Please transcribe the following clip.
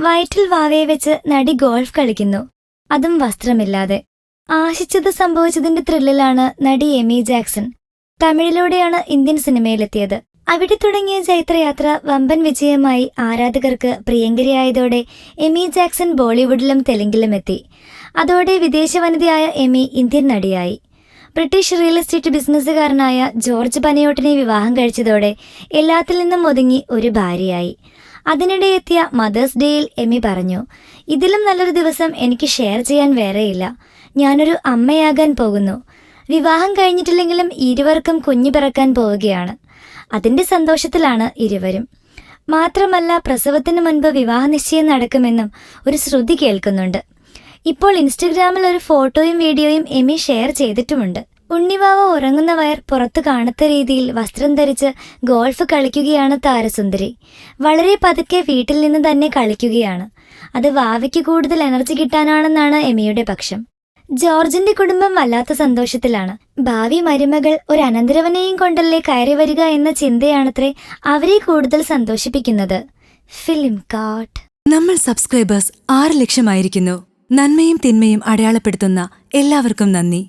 വയറ്റിൽ വാവയെ വെച്ച് നടി ഗോൾഫ് കളിക്കുന്നു. അതും വസ്ത്രമില്ലാതെ. ആശിച്ചത് സംഭവിച്ചതിന്റെ ത്രില്ലിലാണ് നടി എമി ജാക്സൺ. തമിഴിലൂടെയാണ് ഇന്ത്യൻ സിനിമയിലെത്തിയത്. അവിടെ തുടങ്ങിയ ചൈത്രയാത്ര വമ്പൻ വിജയമായി ആരാധകർക്ക് പ്രിയങ്കരിയായതോടെ എമി ജാക്സൺ ബോളിവുഡിലും തെലുങ്കിലും എത്തി. അതോടെ വിദേശ വനിതയായ എമി ഇന്ത്യൻ നടിയായി. ബ്രിട്ടീഷ് റിയൽ എസ്റ്റേറ്റ് ബിസിനസ്സുകാരനായ ജോർജ് പനയോട്ടിനെ വിവാഹം കഴിച്ചതോടെ എല്ലാത്തിൽ നിന്നും ഒതുങ്ങി ഒരു ഭാര്യയായി. അതിനിടെ എത്തിയ മദേഴ്സ് ഡേയിൽ എമി പറഞ്ഞു ഇതിലും നല്ലൊരു ദിവസം എനിക്ക് ഷെയർ ചെയ്യാൻ വേറെയില്ല. ഞാനൊരു അമ്മയാകാൻ പോകുന്നു. വിവാഹം കഴിഞ്ഞിട്ടില്ലെങ്കിലും ഇരുവർക്കും കുഞ്ഞു പിറക്കാൻ പോവുകയാണ്. അതിന്റെ സന്തോഷത്തിലാണ് ഇരുവരും. മാത്രമല്ല പ്രസവത്തിന് മുൻപ് വിവാഹ നിശ്ചയം നടക്കുമെന്നും ഒരു ശ്രുതി കേൾക്കുന്നുണ്ട്. ഇപ്പോൾ ഇൻസ്റ്റഗ്രാമിൽ ഒരു ഫോട്ടോയും വീഡിയോയും എമി ഷെയർ ചെയ്തിട്ടുമുണ്ട്. ഉണ്ണിവാവ ഉറങ്ങുന്ന വയർ പുറത്തു കാണത്ത രീതിയിൽ വസ്ത്രം ധരിച്ച് ഗോൾഫ് കളിക്കുകയാണ് താരസുന്ദരി. വളരെ പതുക്കെ വീട്ടിൽ നിന്ന് തന്നെ കളിക്കുകയാണ്. അത് വാവയ്ക്ക് കൂടുതൽ എനർജി കിട്ടാനാണെന്നാണ് എമിയുടെ പക്ഷം. ജോർജിന്റെ കുടുംബം വല്ലാത്ത സന്തോഷത്തിലാണ്. ഭാവി മരുമകൾ ഒരു അനന്തരവനെയും കൊണ്ടല്ലേ കയറി വരിക എന്ന ചിന്തയാണത്രേ അവരെ കൂടുതൽ സന്തോഷിപ്പിക്കുന്നത്. ഫിലിം കാട്ട് നമ്മൾ സബ്സ്ക്രൈബേഴ്സ് ആറ് ലക്ഷമായിരിക്കുന്നു. നന്മയും തിന്മയും അടയാളപ്പെടുത്തുന്ന എല്ലാവർക്കും നന്ദി.